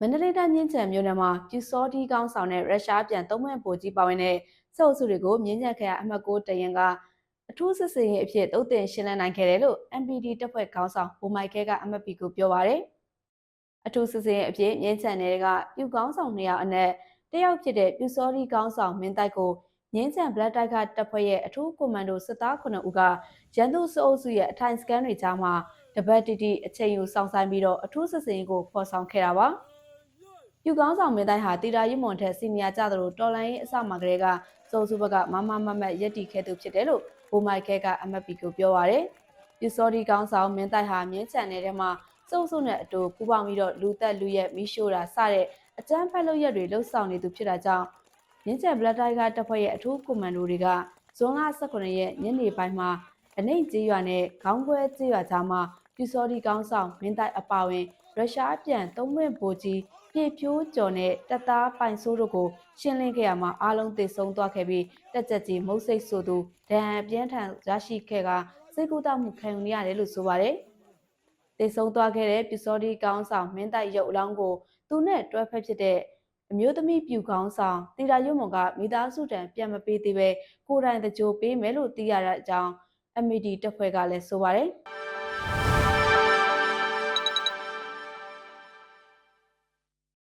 မန္တလေးတိုင်းမြင်းချံမြို့နယ်မှာပြူစောတီကောင်းဆောင်တဲ့ရုရှားပြန်သုံးမှန်ပိုကြီးပါဝင်တဲ့စေအုပ်စုတွေကိုမြင်းချံခရိုင်အမှတ်6တရင်ကအထူးစစ်စင်ရေးအဖြစ်တုတ်တင်ရှင်းလင်းနိုင်ခဲ့တယ်လို့ MPD တပ်ဖွဲ့ခေါင်းဆောင်ဘိုမိုက်ခဲကအမတ်ပီကိုပြောပါရယ်အထူးစစ်စင်ရေးအဖြစ်မြင်းချံနယ်ကပြူကောင်းဆောင်2ယောက်အနက်တစ်ယောက်ဖြစ်တဲ့ပြူစောတီကောင်းဆောင်မင်းတိုက်ကိုမြင်းချံ Black Tide ကတပ်ဖွဲ့ရဲ့အထူးကွန်မန်ဒိုစစ်သား9ဦးကရန်သူစအုပ်စုရဲ့အထိုင်စကန်တွေကြားမှာတပတ်တီတီအချိန်ယူဆောင်ဆိုင်ပြီးတော့အထူးစစ်စင်ရေးကိုဖော်ဆောင်ခဲ့တာပါ။ ယူကောင်းဆောင်မင်းတိုင်းဟာတီတာရီမွန်ထက်စီနီယာကြသလိုတော်လိုင်းရေးအစမှကလေးကစိုးစုဘက်ကမမမမတ်ရက်တီခဲ့သူဖြစ်တယ်လို့ဘိုမိုက်ခဲကအမတ်ပီကိုပြောပါရယ်ယူစောဒီကောင်းဆောင်မင်းတိုင်းဟာမြင်းချန်နယ်ထဲမှာစိုးစုနဲ့အတူပူးပေါင်းပြီးတော့လူသက်လူရက်မိရှို့တာစတဲ့အကြမ်းဖက်လုပ်ရက်တွေလှုပ်ဆောင်နေသူဖြစ်တာကြောင့်မြင်းချန်ဘလက်တိုင်းကတပ်ဖွဲ့ရဲ့အထူးကွန်မန်ဒိုတွေကဇွန်လ18ရက်ညနေပိုင်းမှာအနိုင်ကျေးရွာနဲ့ခေါင်းခွဲကျေးရွာကြားမှာပြူစောဒီကောင်းဆောင်မင်းတိုက်အပါဝင် ရုရှားပြန်သုံးဝင့်ဗိုလ်ကြီးပြေဖြိုးကျော်နဲ့တပ်သားပိုင်ဆိုးတို့ကိုရှင်းလင်းခဲ့ရမှာအားလုံးသေဆုံးသွားခဲ့ပြီးတက်ကြက်ကြီးမုတ်စိတ်ဆိုသူဒဏ်အပြင်းထန်ရရှိခဲ့ကစိတ်ကူးတမှုခံယူရတယ်လို့ဆိုပါတယ်။သေဆုံးသွားခဲ့တဲ့ပြူစောဒီကောင်းဆောင်မင်းတိုက်ရုပ်အလောင်းကိုသူနဲ့တွဲဖက်ဖြစ်တဲ့အမျိုးသမီးပြူကောင်းဆောင်တီတာရုံမွန်ကမိသားစုတန်ပြန်မပေးသေးပဲကိုယ်တိုင်တကြိုပေးမယ်လို့သိရတဲ့အကြောင်း MD တပ်ဖွဲ့ကလည်းဆိုပါတယ်။